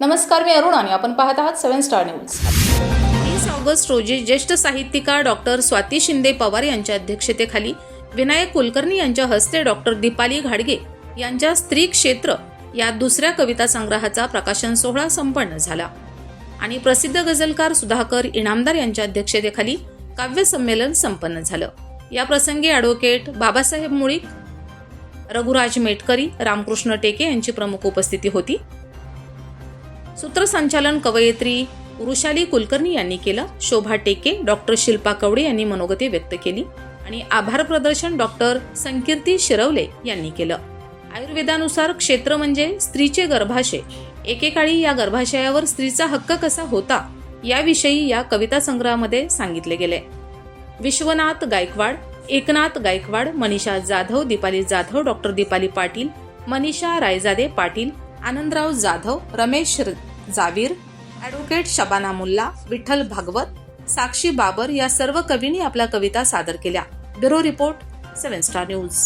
नमस्कार मी अरुण आणि आपण पाहत आहात सेव्हन स्टार न्यूज. वीस ऑगस्ट रोजी ज्येष्ठ साहित्यिका डॉक्टर स्वाती शिंदे पवार यांच्या अध्यक्षतेखाली विनायक कुलकर्णी यांच्या हस्ते डॉक्टर दीपाली घाडगे यांच्या स्त्री क्षेत्र या दुसऱ्या कविता संग्रहाचा प्रकाशन सोहळा संपन्न झाला. आणि प्रसिद्ध गझलकार सुधाकर इनामदार यांच्या अध्यक्षतेखाली काव्य संमेलन संपन्न झालं. या प्रसंगी ॲडव्होकेट बाबासाहेब मुळीक रघुराज मेटकरी रामकृष्ण टेके यांची प्रमुख उपस्थिती होती. सूत्रसंचालन कवयित्री वृषाली कुलकर्णी यांनी केलं. शोभा टेके डॉक्टर शिल्पा कवडे यांनी मनोगती व्यक्त केली आणि आभार प्रदर्शन डॉक्टर संकीर्ती शिरवले यांनी केलं. आयुर्वेदानुसार क्षेत्र म्हणजे स्त्रीचे गर्भाशय. एकेकाळी या गर्भाशयावर स्त्रीचा हक्क कसा होता याविषयी या कविता संग्रहामध्ये सांगितले गेले. विश्वनाथ गायकवाड एकनाथ गायकवाड मनीषा जाधव दीपाली जाधव डॉक्टर दीपाली पाटील मनीषा रायजादे पाटील आनंदराव जाधव रमेश जावीर ॲडव्होकेट शबाना मुल्ला विठ्ठल भागवत साक्षी बाबर या सर्व कवींनी आपल्या कविता सादर केल्या. Bureau report seven star news.